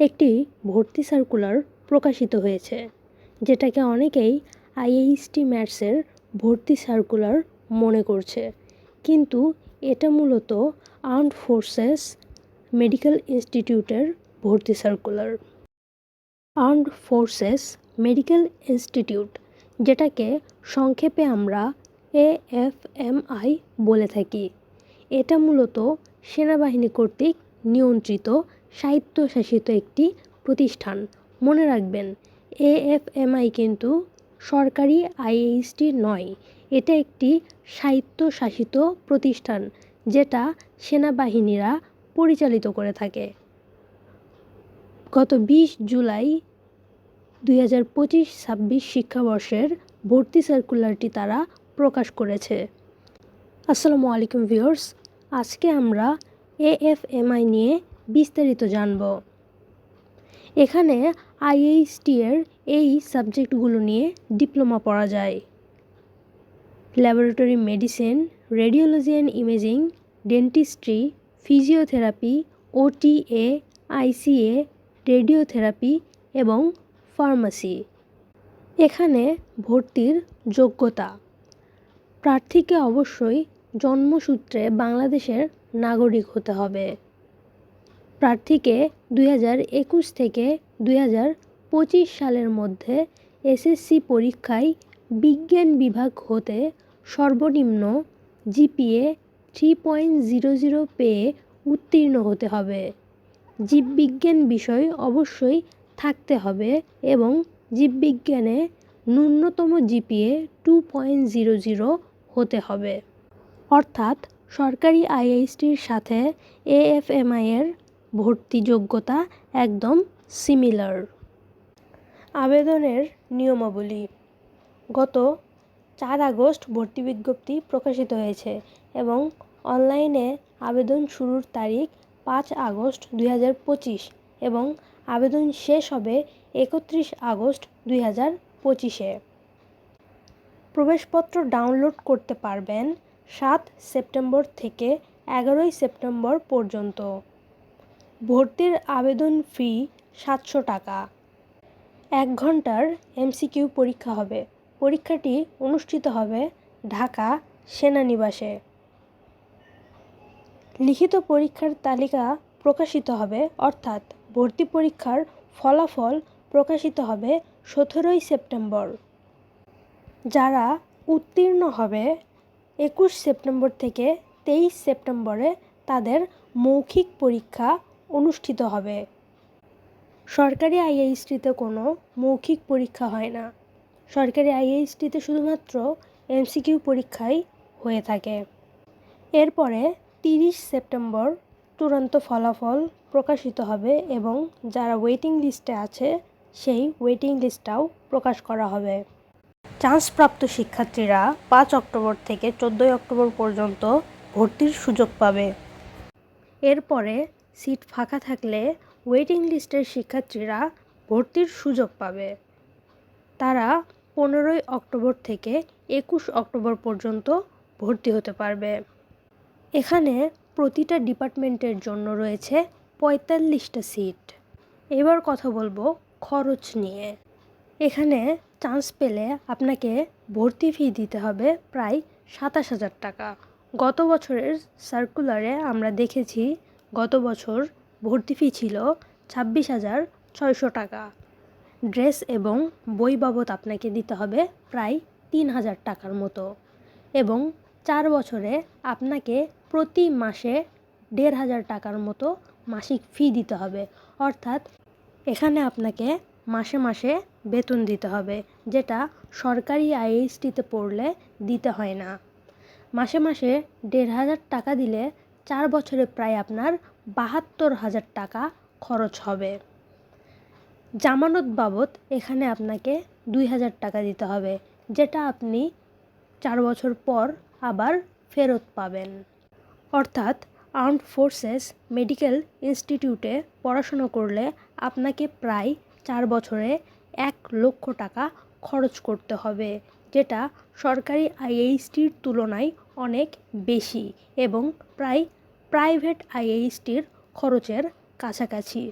একটি ভর্তি সার্কুলার প্রকাশিত হয়েছে, যেটাকে অনেকেই আইএইচটি ম্যাটসের ভর্তি সার্কুলার মনে করছে। কিন্তু এটা মূলত আর্মড ফোর্সেস মেডিকেল ইনস্টিটিউটের ভর্তি circular. Armed forces medical institute, যেটাকে সংক্ষেপে আমরা এএফএমআই বলে থাকি, এটা মূলত সেনাবাহিনী কর্তৃক নিয়ন্ত্রিত স্বায়ত্তশাসিত একটি প্রতিষ্ঠান। মনে রাখবেন, এএফএমআই কিন্তু সরকারি আইএইচটি নয়, এটা একটি স্বায়ত্তশাসিত প্রতিষ্ঠান যেটা সেনাবাহিনীরা পরিচালিত করে থাকে। গত বিশ জুলাই দুই হাজার পঁচিশ ছাব্বিশ শিক্ষাবর্ষের ভর্তি সার্কুলারটি তারা প্রকাশ করেছে। আসসালামু আলাইকুম ভিউয়ার্স, আজকে আমরা এএফএমআই নিয়ে বিস্তারিত জানব। এখানে আইএইচটি এর এই সাবজেক্টগুলো নিয়ে ডিপ্লোমা পড়া যায়। Laboratory medicine, radiology and imaging, dentistry, physiotherapy OTA ICA radiotherapy এবং ফার্মাসি। এখানে ভর্তির যোগ্যতা। প্রার্থীকে অবশ্যই জন্মসূত্রে বাংলাদেশের নাগরিক হতে হবে। প্রার্থীকে দুই হাজার একুশ থেকে দুই হাজার পঁচিশ সালের মধ্যে এসএসসি পরীক্ষায় বিজ্ঞান বিভাগ হতে সর্বনিম্ন GPA three point zero zero পেয়ে উত্তীর্ণ হতে হবে। জীববিজ্ঞান বিষয় অবশ্যই থাকতে হবে এবং জীববিজ্ঞানে ন্যূনতম GPA two point zero zero হতে হবে। অর্থাৎ সরকারি আইআইএসটির সাথে এএফএমআই এর ভর্তি যোগ্যতা একদম সিমিলার আবেদনের নিয়মাবলী। গত চার আগস্ট ভর্তি বিজ্ঞপ্তি প্রকাশিত হয়েছে এবং অনলাইনে আবেদন শুরুর তারিখ পাঁচ আগস্ট দুই হাজার পঁচিশ এবং আবেদন শেষ হবে একত্রিশ আগস্ট দুই হাজার পঁচিশে। প্রবেশপত্র ডাউনলোড করতে পারবেন সাত সেপ্টেম্বর থেকে এগারোই সেপ্টেম্বর পর্যন্ত। ভর্তির আবেদন ফি সাতশো টাকা। এক ঘণ্টার এমসিকিউ পরীক্ষা হবে। পরীক্ষাটি অনুষ্ঠিত হবে ঢাকা সেনানিবাসে। লিখিত পরীক্ষার তালিকা প্রকাশিত হবে, অর্থাৎ ভর্তি পরীক্ষার ফলাফল প্রকাশিত হবে সতেরোই সেপ্টেম্বর। যারা উত্তীর্ণ হবে একুশ সেপ্টেম্বর থেকে তেইশ সেপ্টেম্বরে তাদের মৌখিক পরীক্ষা অনুষ্ঠিত হবে। সরকারি আইআইএসটিতে কোনো মৌখিক পরীক্ষা হয় না। সরকারি আইআইএসটিতে শুধুমাত্র এমসিকিউ পরীক্ষাই হয়ে থাকে। এরপরে তিরিশ সেপ্টেম্বর চূড়ান্ত ফলাফল প্রকাশিত হবে এবং যারা ওয়েটিং লিস্টে আছে, সেই ওয়েটিং লিস্টটাও প্রকাশ করা হবে। চান্সপ্রাপ্ত শিক্ষার্থীরা পাঁচ অক্টোবর থেকে চোদ্দোই অক্টোবর পর্যন্ত ভর্তির সুযোগ পাবে। এরপরে সিট ফাঁকা থাকলে ওয়েটিং লিস্টের শিক্ষার্থীরা ভর্তির সুযোগ পাবে। তারা পনেরোই অক্টোবর থেকে একুশ অক্টোবর পর্যন্ত ভর্তি হতে পারবে। এখানে প্রতিটা ডিপার্টমেন্টের জন্য রয়েছে পঁয়তাল্লিশটা সিট। এবার কথা বলব খরচ নিয়ে। এখানে চান্স পেলে আপনাকে ভর্তি ফি দিতে হবে প্রায় সাতাশ হাজার টাকা। গত বছরের সার্কুলারে আমরা দেখেছি গত বছর ভর্তি ফি ছিল ছাব্বিশ হাজার ছয়শো টাকা। ড্রেস এবং বই বাবদ আপনাকে দিতে হবে প্রায় তিন হাজার টাকার মতো এবং চার বছরে আপনাকে প্রতি মাসে দেড় হাজার টাকার মতো মাসিক ফি দিতে হবে। অর্থাৎ এখানে আপনাকে মাসে মাসে বেতন দিতে হবে, যেটা সরকারি আইএইচটিতে পড়লে দিতে হয় না। মাসে মাসে দেড় হাজার টাকা দিলে চার বছরে প্রায় আপনার বাহাত্তর হাজার টাকা খরচ হবে। জামানত বাবদ এখানে আপনাকে দুই হাজার টাকা দিতে হবে, যেটা আপনি চার বছর পর আবার ফেরত পাবেন। অর্থাৎ আর্মড ফোর্সেস মেডিকেল ইনস্টিটিউটে পড়াশুনো করলে আপনাকে প্রায় চার বছরে এক লক্ষ টাকা খরচ করতে হবে, যেটা সরকারি আইএইচটির তুলনায় অনেক বেশি এবং প্রায় প্রাইভেট আইএইচটির খরচের কাছাকাছি।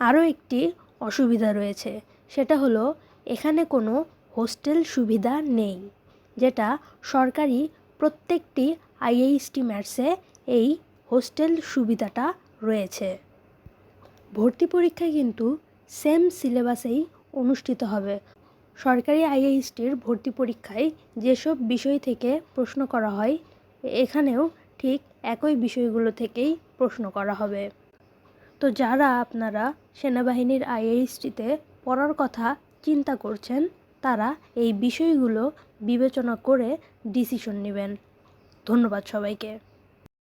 আরও একটি অসুবিধা রয়েছে, সেটা হলো এখানে কোনো হোস্টেল সুবিধা নেই, যেটা সরকারি প্রত্যেকটি আইএইচটি ম্যাটসে এই হোস্টেল সুবিধাটা রয়েছে। ভর্তি পরীক্ষা কিন্তু সেম সিলেবাসেই অনুষ্ঠিত হবে সরকারি আইএইচটির ভর্তি পরীক্ষায় যেসব বিষয় থেকে প্রশ্ন করা হয়, এখানেও ঠিক একই বিষয়গুলো থেকেই প্রশ্ন করা হবে। তো যারা আপনারা সেনাবাহিনীর আইএইচটিতে পড়ার কথা চিন্তা করছেন, তারা এই বিষয়গুলো বিবেচনা করে ডিসিশন নেবেন। ধন্যবাদ সবাইকে।